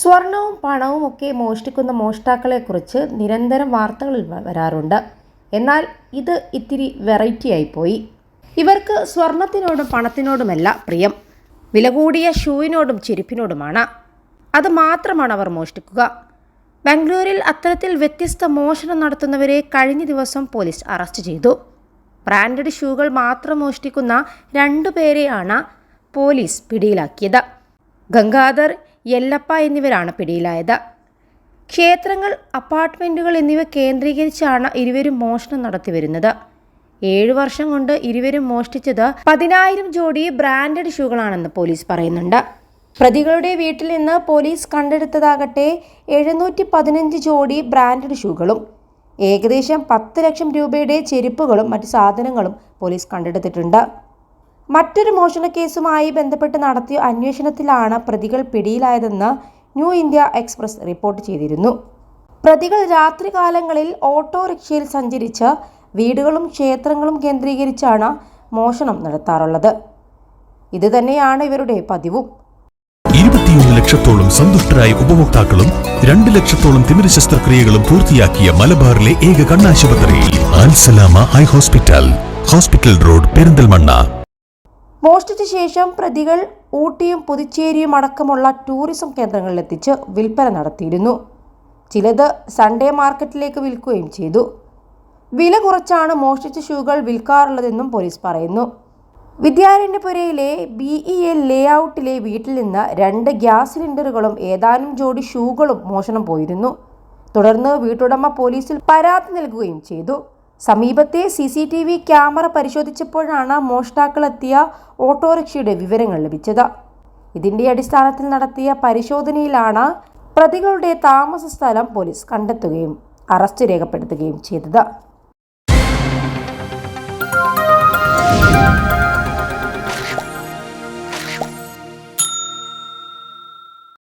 സ്വർണവും പണവും ഒക്കെ മോഷ്ടിക്കുന്ന മോഷ്ടാക്കളെക്കുറിച്ച് നിരന്തരം വാർത്തകളിൽ വരാറുണ്ട്. എന്നാൽ ഇത് ഇത്തിരി വെറൈറ്റി ആയിപ്പോയി ഇവർക്ക് സ്വർണത്തിനോടും പണത്തിനോടുമല്ല പ്രിയം. വില കൂടിയ ഷൂവിനോടും ചെരുപ്പിനോടുമാണ്. അത് മാത്രമാണ് അവർ മോഷ്ടിക്കുക. ബാംഗ്ലൂരിൽ അത്തരത്തിൽ വ്യത്യസ്ത മോഷണം നടത്തുന്നവരെ കഴിഞ്ഞ ദിവസം പോലീസ് അറസ്റ്റ് ചെയ്തു. ബ്രാൻഡഡ് ഷൂകൾ മാത്രം മോഷ്ടിക്കുന്ന രണ്ടു പേരെയാണ് പോലീസ് പിടിയിലാക്കിയത്. ഗംഗാധർ യെല്ലപ്പ എന്നിവരാണ് പിടിയിലായത്. ക്ഷേത്രങ്ങൾ അപ്പാർട്ട്മെന്റുകൾ എന്നിവ കേന്ദ്രീകരിച്ചാണ് ഇരുവരും മോഷണം നടത്തിവരുന്നത് ഏഴു വർഷം കൊണ്ട് ഇരുവരും മോഷ്ടിച്ചത് പതിനായിരം ജോഡി ബ്രാൻഡഡ് ഷൂകളാണെന്ന് പോലീസ് പറയുന്നുണ്ട്. പ്രതികളുടെ വീട്ടിൽ നിന്ന് പോലീസ് കണ്ടെടുത്തതാകട്ടെ എഴുന്നൂറ്റി പതിനഞ്ച് ജോഡി ബ്രാൻഡഡ് ഷൂകളും ഏകദേശം പത്ത് ലക്ഷം രൂപയുടെ ചെരുപ്പുകളും മറ്റ് സാധനങ്ങളും പോലീസ് കണ്ടെടുത്തിട്ടുണ്ട്. മറ്റൊരു മോഷണ കേസുമായി ബന്ധപ്പെട്ട് നടത്തിയ അന്വേഷണത്തിലാണ് പ്രതികൾ പിടിയിലായതെന്ന് ന്യൂ ഇന്ത്യ എക്സ്പ്രസ് റിപ്പോർട്ട് ചെയ്തിരുന്നു. പ്രതികൾ രാത്രികാലങ്ങളിൽ ഓട്ടോറിക്ഷയിൽ സഞ്ചരിച്ച് വീടുകളും ക്ഷേത്രങ്ങളും കേന്ദ്രീകരിച്ചാണ് മോഷണം നടത്താറുള്ളത്. ഇത് തന്നെയാണ് ഇവരുടെ പതിവും. ഇരുപത്തിയൊന്ന് ലക്ഷത്തോളം സന്തുഷ്ടരായ ഉപഭോക്താക്കളും രണ്ട് ലക്ഷത്തോളം തിമിര ശസ്ത്രക്രിയകളും പൂർത്തിയാക്കിയ മലബാറിലെ ഏക കണ്ണാശുപത്രി Alsalama high hospital hospital road Perinthalmanna. മോഷ്ടിച്ച ശേഷം പ്രതികൾ ഊട്ടിയും പുതുച്ചേരിയും അടക്കമുള്ള ടൂറിസം കേന്ദ്രങ്ങളിലെത്തിച്ച് വിൽപ്പന നടത്തിയിരുന്നു. ചിലത് സൺഡേ മാർക്കറ്റിലേക്ക് വിൽക്കുകയും ചെയ്തു. വില കുറച്ചാണ് മോഷ്ടിച്ച ഷൂകൾ വിൽക്കാറുള്ളതെന്നും പോലീസ് പറയുന്നു. വിദ്യാരണ്യപുരയിലെ ബി ഇ എൽ ലേഔട്ടിലെ വീട്ടിൽ നിന്ന് രണ്ട് ഗ്യാസ് സിലിണ്ടറുകളും ഏതാനും ജോഡി ഷൂകളും മോഷണം പോയിരുന്നു. തുടർന്ന് വീട്ടുടമ പോലീസിൽ പരാതി നൽകുകയും ചെയ്തു. സമീപത്തെ C C T V camera പരിശോധിച്ചപ്പോഴാണ് മോഷ്ടാക്കളെത്തിയ ഓട്ടോറിക്ഷയുടെ വിവരങ്ങൾ ലഭിച്ചത്. ഇതിന്റെ അടിസ്ഥാനത്തിൽ നടത്തിയ പരിശോധനയിലാണ് പ്രതികളുടെ താമസ സ്ഥലം പോലീസ് കണ്ടെത്തുകയും അറസ്റ്റ് രേഖപ്പെടുത്തുകയും ചെയ്തത്.